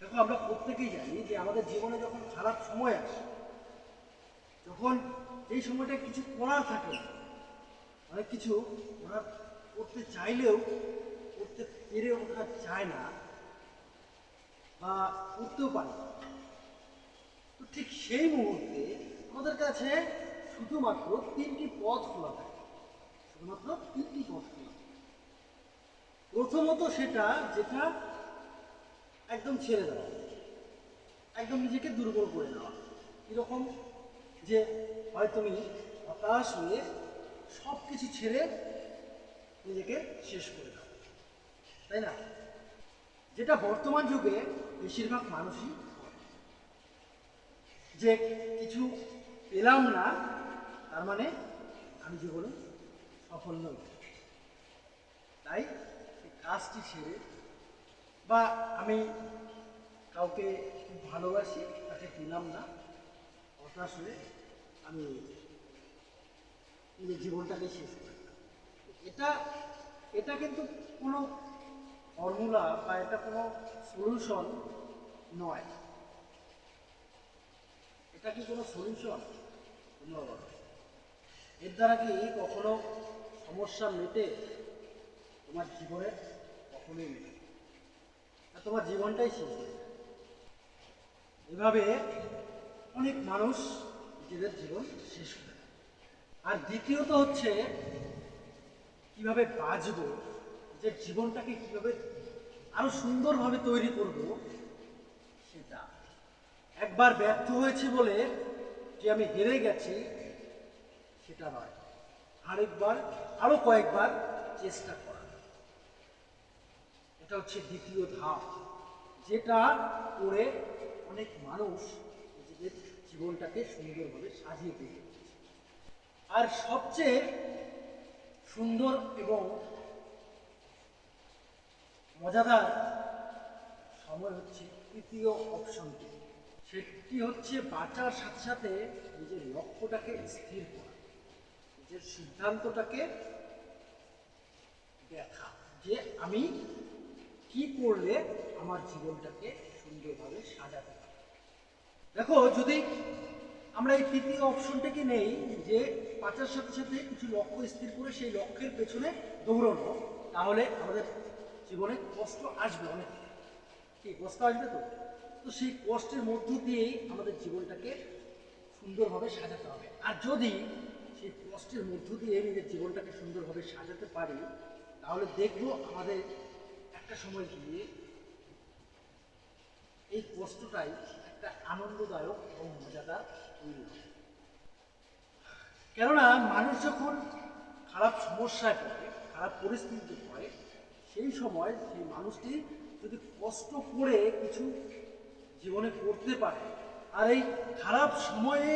দেখো, আমরা প্রত্যেকেই জানি যে আমাদের জীবনে যখন খারাপ সময় আসে যখন এই সময়টা কিছু করার থাকে অনেক কিছু ওরা করতে চাইলেও, করতে পেরে ওঠা যায় না বা করতেও পারে না। তো ঠিক সেই মুহূর্তে আমাদের কাছে শুধুমাত্র তিনটি পথ খোলা থাকে। শুধুমাত্র তিনটি পথ খোলা প্রথমত সেটা যেটা একদম ছেড়ে দেওয়া একদম নিজেকে দুর্বল করে নেওয়া এরকম যে হয় তুমি হতাশ হয়ে সব কিছু ছেড়ে নিজেকে শেষ করে দাও। তাই না? যেটা বর্তমান যুগে বেশিরভাগ মানুষই যে কিছু পেলাম না, তার মানে আমি যে জীবনে সফল নই। তাই কাজটি সেরে বা আমি কাউকে খুব ভালোবাসি, তাকে দিলাম না। হতাশ হয়ে আমি নিজের জীবনটাকে শেষ এটা এটা কিন্তু কোনো ফর্মুলা বা এটা কোনো সলিউশন নয়। এটা কি কোনো সলিউশন এর দ্বারা কি কখনো সমস্যা মেটে? তোমার জীবনে কখনোই মেটে। আর তোমার জীবনটাই শেষ। এভাবে অনেক মানুষ নিজেদের জীবন শেষ করে আর দ্বিতীয়ত হচ্ছে কীভাবে বাঁচবো যে জীবনটাকে কীভাবে আরও সুন্দরভাবে তৈরি করব, সেটা। একবার ব্যর্থ হয়েছি বলে যে আমি হেরে গেছি, সেটা নয়। আরেকবার, আরও কয়েকবার চেষ্টা এটা হচ্ছে দ্বিতীয় ধাপ, যেটা করে অনেক মানুষ নিজেদের জীবনটাকে সুন্দরভাবে সাজিয়ে তুলতে আর সবচেয়ে সুন্দর এবং মজাদার সময় হচ্ছে তৃতীয় অপশনটি। সেটি হচ্ছে বাঁচার সাথে সাথে নিজের লক্ষ্যটাকে স্থির করা, নিজের সিদ্ধান্তটাকে দেখা যে আমি কি করলে আমার জীবনটাকে সুন্দরভাবে সাজাতে পারি দেখো, যদি আমরা এই তৃতীয় অপশনটাকে নেই যে বাঁচার সাথে সাথে কিছু লক্ষ্য স্থির করে সেই লক্ষ্যের পেছনে দৌড়ানো, তাহলে আমাদের জীবনে কষ্ট আসবে অনেক। কি, কষ্ট আসবে তো? তো সেই কষ্টের মধ্য দিয়েই আমাদের জীবনটাকে সুন্দরভাবে সাজাতে হবে। আর যদি সেই কষ্টের মধ্য দিয়ে নিজের জীবনটাকে সুন্দরভাবে সাজাতে পারি, তাহলে দেখব আমাদের একটা সময় গিয়ে এই কষ্টটাই একটা আনন্দদায়ক এবং মজাদার তৈরি হবে কেননা মানুষ যখন খারাপ সমস্যায় পড়ে, খারাপ পরিস্থিতিতে পড়ে, সেই সময় সেই মানুষটি যদি কষ্ট করে কিছু জীবনে করতে পারে, আর এই খারাপ সময়ে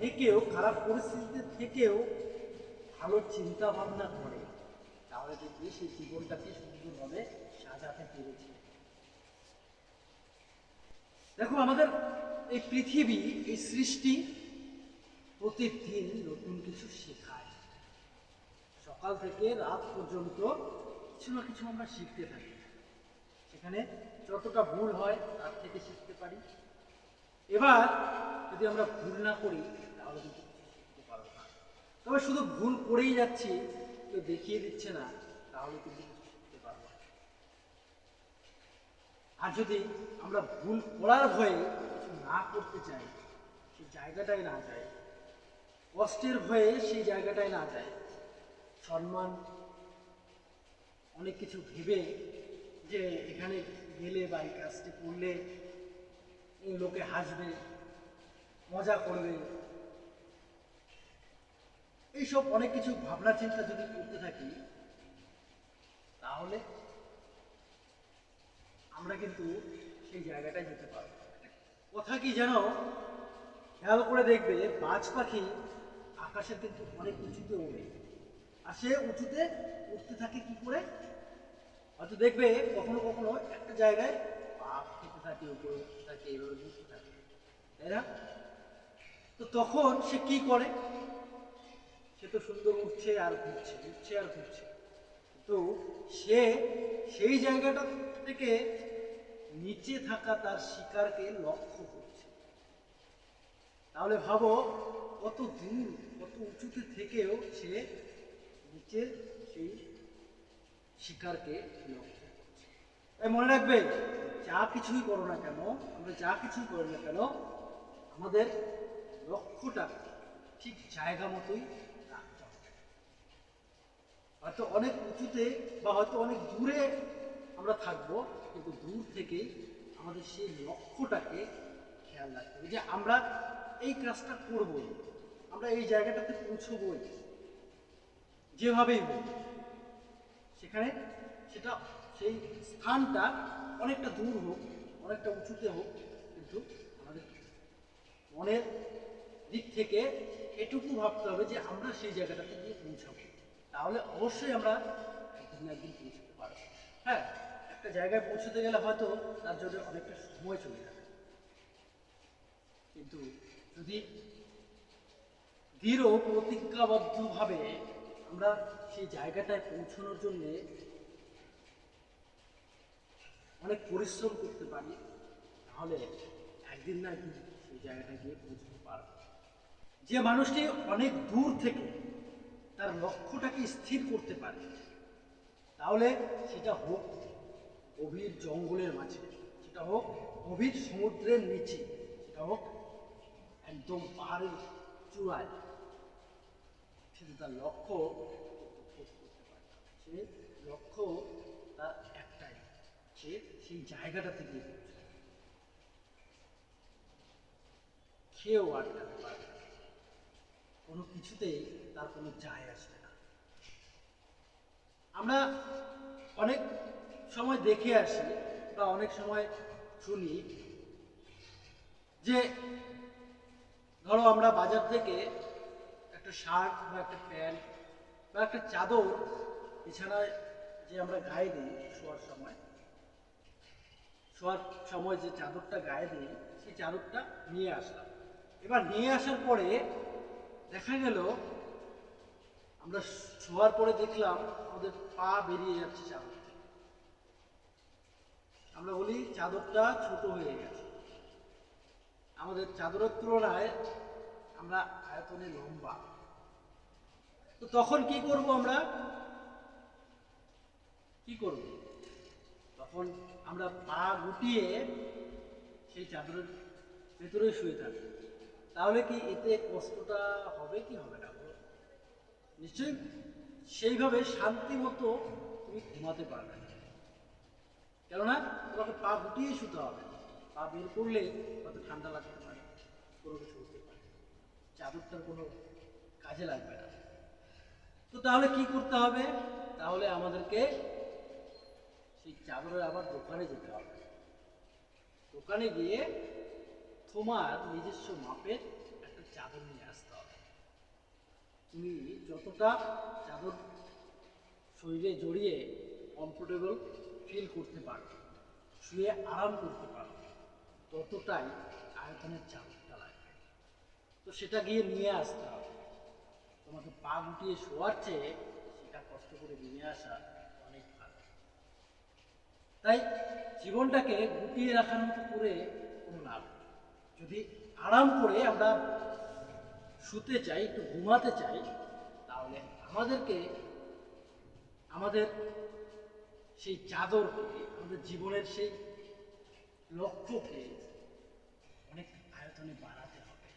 থেকেও, খারাপ পরিস্থিতিতে থেকেও ভালো চিন্তা ভাবনা করে, তাহলে দেখবে সেই জীবনটাকে সুন্দরভাবে দেখো, আমাদের এই পৃথিবী, এই সৃষ্টি প্রতিদিন নতুন কিছু শেখায়। সকাল থেকে রাত পর্যন্ত কিছু না কিছু আমরা শিখতে থাকি। সেখানে যতটা ভুল হয়, তার থেকে শিখতে পারি। এবার যদি আমরা ভুল না করি, তাহলে কিন্তু শিখতে পারব না। তবে শুধু ভুল করেই যাচ্ছি, কেউ দেখিয়ে দিচ্ছে না, তাহলে কিন্তু কিছু শিখতে পারব না আর যদি আমরা ভুল করার ভয়ে কিছু না করতে চাই, সেই জায়গাটায় না যাই, কষ্টের ভয়ে সেই জায়গাটায় না যায় সম্মান, অনেক কিছু ভেবে যে এখানে গেলে বা এই কাজটি করলে এই লোকে হাসবে, মজা করবে। এইসব অনেক কিছু ভাবনা চিন্তা যদি করতে থাকি, তাহলে আমরা কিন্তু সেই জায়গাটায় যেতে পারব। কথা কি জানো? খেয়াল করে দেখবে বাজ পাখি আকাশে কিন্তু অনেক উঁচুতে ওড়ে। আর সে উঁচুতে উঠতে থাকে কি করে? হয়তো দেখবে কখনো কখনো একটা জায়গায় পা খেতে থাকে, উপরে উঠতে থাকে, এভাবে উঠতে থাকে। তাই না? তো তখন সে কি করে? সে তো সুন্দর উঠছে আর ঘুরছে, উঠছে আর ঘুরছে। তো সে সেই জায়গাটা থেকে নিচে থাকা তার শিকারকে লক্ষ্য করছে। তাহলে ভাবো, কত দূর, কত উঁচুতে থেকেও সে নিচের সেই শিকারকে লক্ষ্য করছে। তাই মনে রাখবে, যা কিছুই করো না কেন, আমরা যা কিছুই করি না কেন, আমাদের লক্ষ্যটা ঠিক জায়গা মতোই রাখতে হবে। হয়তো অনেক উঁচুতে বা হয়তো অনেক দূরে আমরা থাকব কিন্তু দূর থেকেই আমাদের সেই লক্ষ্যটাকে খেয়াল রাখতে হবে যে আমরা এই কাজটা করবই, আমরা এই জায়গাটাতে পৌঁছবই, যেভাবেই হোক। সেখানে সেটা, সেই স্থানটা অনেকটা দূর হোক, অনেকটা উঁচুতে হোক, কিন্তু আমাদের মনের দিক থেকে এটুকু ভাবতে হবে যে আমরা সেই জায়গাটাতে গিয়ে পৌঁছাবো। তাহলে অবশ্যই আমরা একদিন একদিন পৌঁছতে পারব। হ্যাঁ? একটা জায়গায় পৌঁছতে গেলে হয়তো তার জন্য অনেকটা সময় চলে যাবে। কিন্তু যদি দৃঢ় প্রতিজ্ঞাবদ্ধভাবে আমরা সেই জায়গাটায় পৌঁছানোর জন্য অনেক পরিশ্রম করতে পারি, তাহলে একদিন না একদিন সেই জায়গাটায় গিয়ে পৌঁছতে পারব। যে মানুষটি অনেক দূর থেকে তার লক্ষ্যটাকে স্থির করতে পারে, তাহলে সেটা হোক। গভীর জঙ্গলের মাঝে। সেটা হোক গভীর সমুদ্রের নিচে। সেটা হোক একদম পাহাড়ের চূড়ায়। কিন্তু তার লক্ষ্য করতে পারে। সে লক্ষ্য তার একটাই, সে সেই জায়গাটা থেকে খেয়েও আটকাতে পারবে না। কোনো কিছুতেই তার কোনো যায় আসবে না। আমরা অনেক সময় দেখে আসি বা অনেক সময় শুনি যে, ধরো আমরা বাজার থেকে একটা শার্ট বা একটা প্যান্ট বা একটা চাদর বিছানায় যে আমরা গায়ে দিই শোয়ার সময় শোয়ার সময় যে চাদরটা গায়ে দিই, সেই চাদরটা নিয়ে আসলাম। এবার নিয়ে আসার পরে দেখা গেল আমরা শোয়ার পরে দেখলাম আমাদের পা বেরিয়ে যাচ্ছে চাদর আমরা বলি চাদরটা ছোট হয়ে গেছে। আমাদের চাদরের তুলনায় আমরা আয়তনে লম্বা। তো তখন কি করব আমরা? কি করব? তখন আমরা পা গুটিয়ে সেই চাদরের ভেতরে শুয়ে থাকব। তাহলে কি এতে কষ্টটা হবে কি হবে না? নিশ্চয়ই সেইভাবে শান্তি মতো তুমি ঘুমাতে পারবে কেননা তোমাকে পা গুটিয়ে শুতে হবে। পা বের করলে হয়তো ঠান্ডা লাগতে পারে, কোনো কিছু হতে পারে। চাদরটার কোনো কাজে লাগবে না। তো তাহলে কি করতে হবে? তাহলে আমাদেরকে সেই চাদরের আবার দোকানে যেতে হবে। দোকানে গিয়ে তোমার নিজস্ব মাপের একটা চাদর নিয়ে আসতে হবে। তুমি যতটা চাদর শরীরে জড়িয়ে কমফোর্টেবল ফিল করতে পারো, শুয়ে আরাম করতে পারো, ততটাই আয়তনের চাদরটা লাগবে। তো সেটা গিয়ে নিয়ে আসতে হবে। তোমাকে পা গুটিয়ে শোয়ার চেয়ে সেটা কষ্ট করে নিয়ে আসা অনেক ভালো। তাই জীবনটাকে গুটিয়ে রাখার মতো করে কোনো লাভ। যদি আরাম করে আমরা শুতে চাই, একটু ঘুমাতে চাই, তাহলে আমাদেরকে, আমাদের সেই চাদরকে আমাদের জীবনের সেই লক্ষ্যকে অনেক আয়তনে বাড়াতে হবে।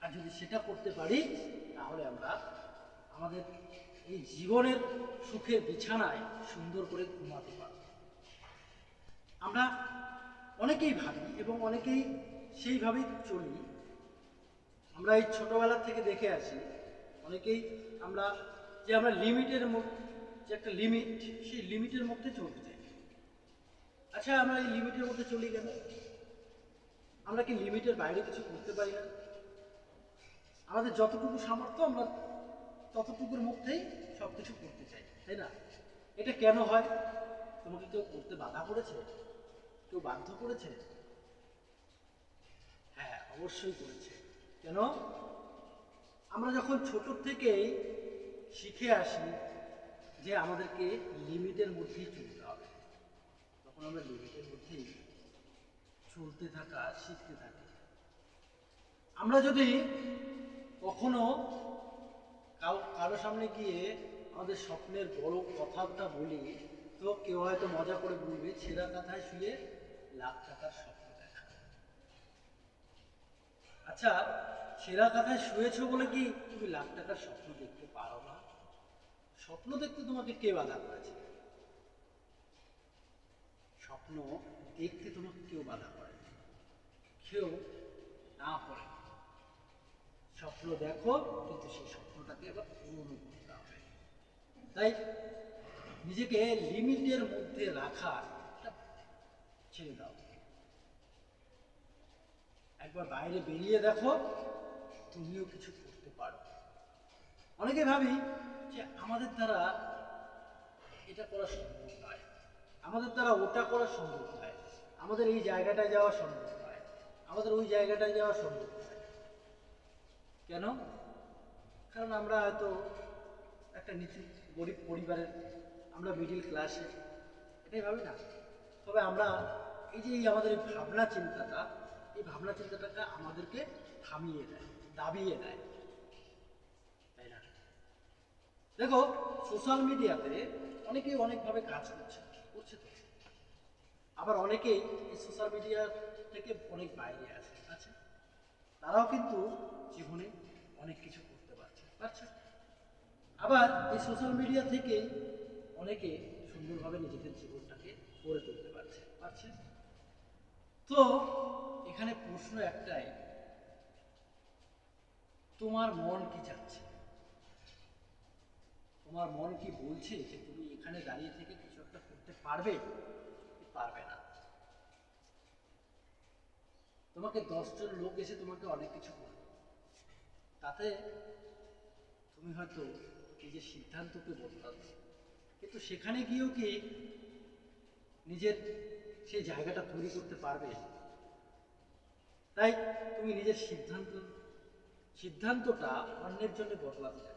আর যদি সেটা করতে পারি, তাহলে আমরা আমাদের এই জীবনের সুখের বিছানায় সুন্দর করে ঘুমাতে পারব। আমরা অনেকেই ভাবি এবং অনেকেই সেইভাবেই চলি। আমরা এই ছোটবেলা থেকে দেখে আসি, অনেকেই আমরা যে আমরা লিমিটের যে একটা লিমিট সেই লিমিটের মধ্যে চলতে চাই। আচ্ছা আমরা এই লিমিটের মধ্যে চলি কেন আমরা কি লিমিটের বাইরে কিছু করতে পারি না? আমাদের যতটুকু সামর্থ্য, আমরা ততটুকুর মধ্যেই সব কিছু করতে চাই, তাই না? এটা কেন হয়? তোমাকে কেউ করতে বাধা করেছে? কেউ বাধ্য করেছে? হ্যাঁ অবশ্যই করেছে। কেন? আমরা যখন ছোট থেকেই শিখে আসি যে আমাদেরকে লিমিটের মধ্যেই চলতে হবে। তখন আমরা লিমিটের মধ্যেই চলতে থাকা, শিখতে থাকি, আমরা যদি কখনো কারও সামনে গিয়ে আমাদের স্বপ্নের বড় কথাটা বলি, তো কেউ হয়তো মজা করে বলবে, ছেঁড়া কাঁথায় শুয়ে লাখ টাকার স্বপ্ন দেখা। আচ্ছা ছেঁড়া কাঁথায় শুয়েছো বলে কি তুমি লাখ টাকার স্বপ্ন দেখতে পারো না? স্বপ্ন দেখতে তোমাকে কে বাধা করেছে? স্বপ্ন দেখতে তোমাকে কেউ বাধা করেনি। কেউ না করে স্বপ্ন দেখো, কিন্তু সেই স্বপ্নটাকে এবার পূরণ করতে হবে। তাই নিজেকে লিমিটের মধ্যে রাখা ছেড়ে দাও। একবার বাইরে বেরিয়ে দেখো, তুমিও কিছু করতে পারো। অনেকে ভাবি যে আমাদের দ্বারা এটা করা সম্ভব নয়। আমাদের দ্বারা ওটা করা সম্ভব নয়। আমাদের এই জায়গাটায় যাওয়া সম্ভব নয়। আমাদের ওই জায়গাটায় যাওয়া সম্ভব নয়। কেন? কারণ আমরা হয়তো একটা নিচু গরিব পরিবারের, আমরা মিডিল ক্লাসে এটাই ভাবি না। তবে আমরা এই যে এই আমাদের এই ভাবনা চিন্তাটা, এই ভাবনা চিন্তাটাকে আমাদেরকে থামিয়ে দেয়, দাবিয়ে দেয় তাই না দেখো সোশ্যাল মিডিয়াতে অনেকেই অনেকভাবে কাজ করছে করছে তো। আবার অনেকেই এই সোশ্যাল মিডিয়া থেকে অনেক বাইরে আছে আছে। তারাও কিন্তু জীবনে অনেক কিছু করতে পারছে পারছে। আবার এই সোশ্যাল মিডিয়া থেকেই অনেকে সুন্দরভাবে নিজেদের জীবনটাকে গড়ে তুলতে পারছে পারছে। তো, এখানে প্রশ্ন একটাই, তোমার মন কি চাচ্ছে? তোমার মন কি বলছে যে তুমি এখানে দাঁড়িয়ে থেকে কিছু একটা করতে পারবে? পারবে না। তোমাকে দশজন লোক এসে তোমাকে অনেক কিছু বলবে। তাতে তুমি হয়তো নিজের সিদ্ধান্তকে বদলাবে কিন্তু সেখানে গিয়েও কি নিজের সেই জায়গাটা তৈরি করতে পারবে? তাই তুমি নিজের সিদ্ধান্ত, সিদ্ধান্তটা অন্যের জন্য বদলাতে।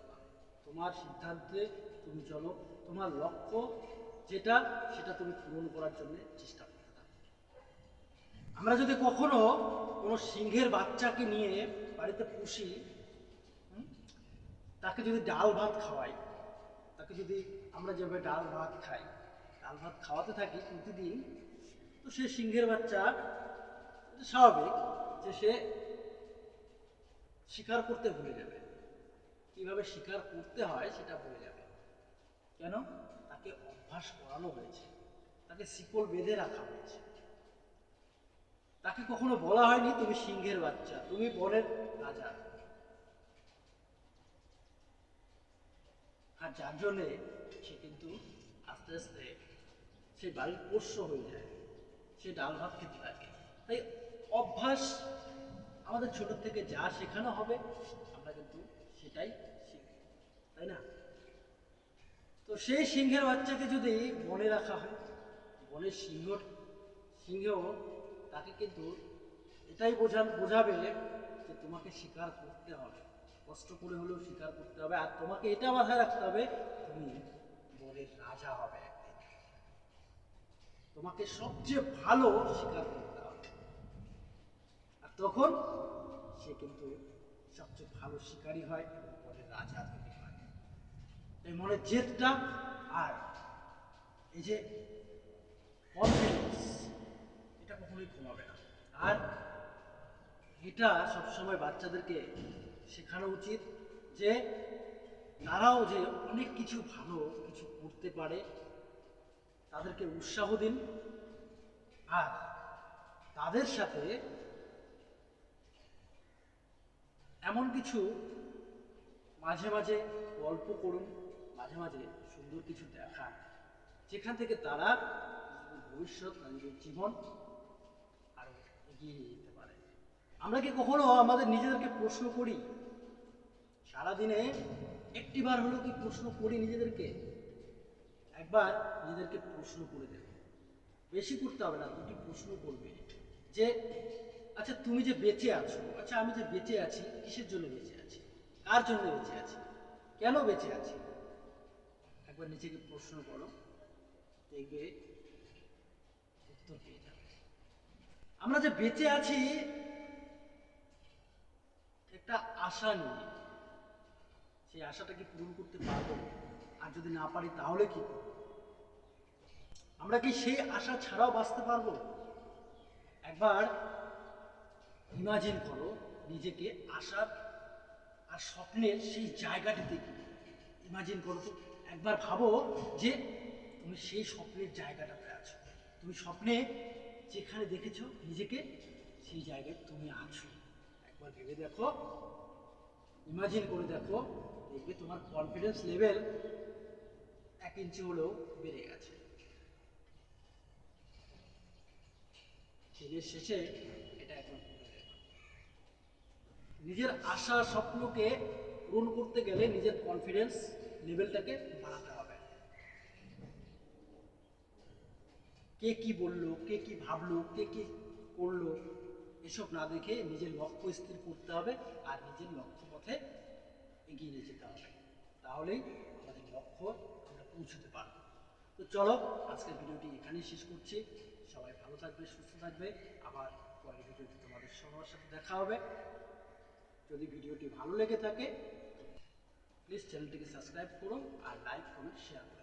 তোমার সিদ্ধান্তে তুমি চলো, তোমার লক্ষ্য যেটা, সেটা তুমি পূরণ করার জন্য চেষ্টা করতে থাকো। আমরা যদি কখনো কোনো সিংহের বাচ্চাকে নিয়ে বাড়িতে পুষি তাকে যদি ডাল ভাত খাওয়াই, তাকে যদি আমরা যেভাবে ডাল ভাত খাই, ডাল ভাত খাওয়াতে থাকি প্রতিদিন, তো সে সিংহের বাচ্চা স্বাভাবিক যে সে শিকার করতে ভুলে যাবে। কীভাবে শিকার করতে হয় সেটা ভুলে যাবে। কেন? তাকে অভ্যাস করানো হয়েছে। তাকে শিকল বেঁধে রাখা হয়েছে। তাকে কখনো বলা হয়নি, তুমি সিংহের বাচ্চা, তুমি বনের রাজা। আর যার জন্যে সে কিন্তু আস্তে আস্তে সে বাড়ির পোষ্য হয়ে যায়। সে ডাল ভাত খেতে থাকে। তাই অভ্যাস আমাদের ছোট থেকে যা শেখানো হবে, আমরা কিন্তু সেটাই তাই না? তো সেই সিংহের বাচ্চাকে যদি বনে রাখা হয়, বনের সিংহ সিংহ তাকে কিন্তু এটাই বোঝান বোঝাবে যে তোমাকে স্বীকার করতে হবে। কষ্ট করে হলেও স্বীকার করতে হবে। আর তোমাকে এটা মাথায় রাখতে হবে, তুমি বনের রাজা হবে তোমাকে সবচেয়ে ভালো স্বীকার করতে হবে। আর তখন সে কিন্তু সবচেয়ে ভালো শিকারী হয় এবং বনের রাজা এই মনের জেদটা আর এই যে কনফিডেন্স এটা কখনোই কমাবে না। আর এটা সবসময় বাচ্চাদেরকে শেখানো উচিত যে তারাও যে অনেক কিছু ভালো কিছু করতে পারে, তাদেরকে উৎসাহ দিন আর তাদের সাথে এমন কিছু মাঝে মাঝে গল্প করুন। মাঝে মাঝে সুন্দর কিছু দেখান যেখান থেকে তারা ভবিষ্যৎ নিজের জীবন আরও এগিয়ে যেতে পারে। আমরা কি কখনো আমাদের নিজেদেরকে প্রশ্ন করি? সারাদিনে একটিবার হলেও কি প্রশ্ন করি নিজেদেরকে? একবার নিজেদেরকে প্রশ্ন করে দেবে বেশি করতে হবে না, দুটি প্রশ্ন করবে যে আচ্ছা তুমি যে বেঁচে আছো আচ্ছা আমি যে বেঁচে আছি, কিসের জন্য বেঁচে আছি? কার জন্য বেঁচে আছি? কেন বেঁচে আছি? একবার নিজেকে প্রশ্ন করো। দেখবে উত্তর পেয়ে যাবে। আমরা যে বেঁচে আছি, একটা আশা নিয়ে, সেই আশাটা কি পূরণ করতে পারব? আর যদি না পারি, তাহলে কি আমরা কি সেই আশা ছাড়াও বাঁচতে পারব? একবার ইমাজিন করো, নিজেকে আশার আর স্বপ্নের সেই জায়গাটিতে ইমাজিন করো তো একবার ভাবো যে তুমি সেই স্বপ্নের জায়গাটাতে আছো। তুমি স্বপ্নে যেখানে দেখেছ নিজেকে, সেই জায়গায় তুমি আছো। একবার ভেবে দেখো ইমাজিন করে দেখো, দেখবে তোমার কনফিডেন্স লেভেল এক ইঞ্চি হলেও বেড়ে গেছে। দিনের শেষে এটা এখন নিজের আশা, স্বপ্নকে পূরণ করতে গেলে নিজের কনফিডেন্স লেভেলটাকে বাড়াতে হবে। কে কি বলল, কে কি ভাবলো, কে কি করল, এসব না দেখে নিজের লক্ষ্য স্থির করতে হবে আর নিজের লক্ষ্য পথে এগিয়ে নিয়ে যেতে হবে। তাহলেই আমাদের লক্ষ্য আমরা পৌঁছতে পারব। তো চলো, আজকের ভিডিওটি এখানেই শেষ করছি। সবাই ভালো থাকবে, সুস্থ থাকবে। আবার পরের ভিডিওতে তোমাদের সবার সাথে দেখা হবে। যদি ভিডিওটি ভালো লেগে থাকে প্লিজ চ্যানেলটিকে সাবস্ক্রাইব করুন আর লাইক কমেন্ট শেয়ার করো